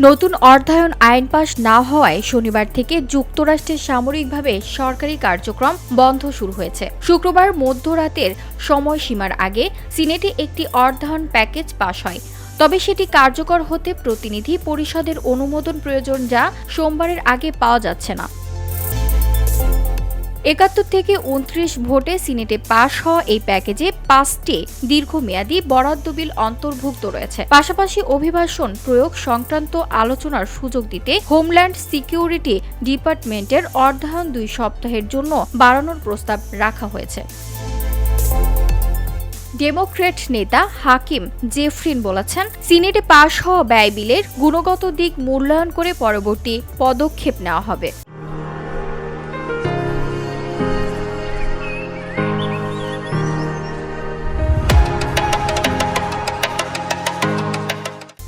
নতুন অর্ধায়ন আইন পাশ না হওয়ায় শনিবার থেকে যুক্তরাষ্ট্রে সামরিকভাবে সরকারি কার্যক্রম বন্ধ শুরু হয়েছে। শুক্রবার মধ্যরাতের সময়সীমার আগে সিনেটে একটি অর্ধায়ন প্যাকেজ পাশ হয়। তবে সেটি কার্যকর হতে প্রতিনিধি পরিষদের অনুমোদন প্রয়োজন যা সোমবারের আগে পাওয়া যাচ্ছে না। একাত্তর থেকে উনত্রিশ ভোটে সিনেটে পাশ হওয়া এই প্যাকেজে পাঁচটি দীর্ঘমেয়াদী বরাদ্দ বিল অন্তর্ভুক্ত রয়েছে। পাশাপাশি অভিবাসন প্রয়োগ সংক্রান্ত আলোচনার সুযোগ দিতে হোমল্যান্ড সিকিউরিটি ডিপার্টমেন্টের অর্ধায়ন দুই সপ্তাহের জন্য বাড়ানোর প্রস্তাব রাখা হয়েছে। ডেমোক্রেট নেতা হাকিম জেফরিন বলেছেন, সিনেটে পাশ হওয়া ব্যয় বিলের গুণগত দিক মূল্যায়ন করে পরবর্তী পদক্ষেপ নেওয়া হবে।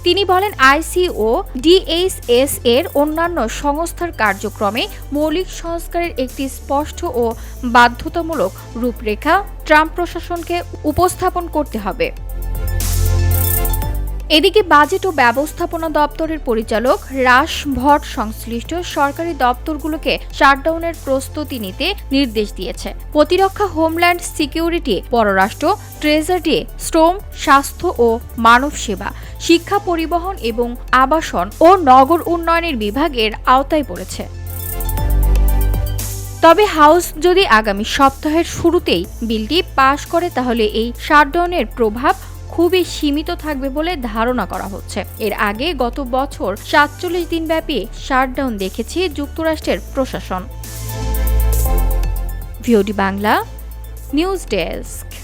তিনি বলেন আইসিও ডিএইচএস এর অন্যান্য সংস্থার কার্যক্রমে মৌলিক সংস্কারের একটি স্পষ্ট ও বাধ্যতামূলক রূপরেখা ট্রাম্প প্রশাসনকে উপস্থাপন করতে হবে। এদিকে বাজেট ও ব্যবস্থাপনা দপ্তরের পরিচালক রাস ভট সংশ্লিষ্ট সরকারি দপ্তরগুলোকে শাটডাউনের প্রস্তুতি নিতে নির্দেশ দিয়েছে। প্রতিরক্ষা, হোমল্যান্ড, সিকিউরিটি, পররাষ্ট্র, ট্রেজারি, শ্রম, স্বাস্থ্য ও মানব সেবা, শিক্ষা পরিবহন এবং আবাসন ও নগর উন্নয়নের বিভাগের আওতায় পড়েছে। তবে হাউস যদি আগামী সপ্তাহের শুরুতেই বিলটি পাশ করে, তাহলে এই শাটডাউনের প্রভাব খুবই সীমিত থাকবে বলে ধারণা করা হচ্ছে। এর আগে গত বছর সাতচল্লিশ দিন ব্যাপী শাটডাউন দেখেছে যুক্তরাষ্ট্রের প্রশাসন। VOD Bangla, news desk.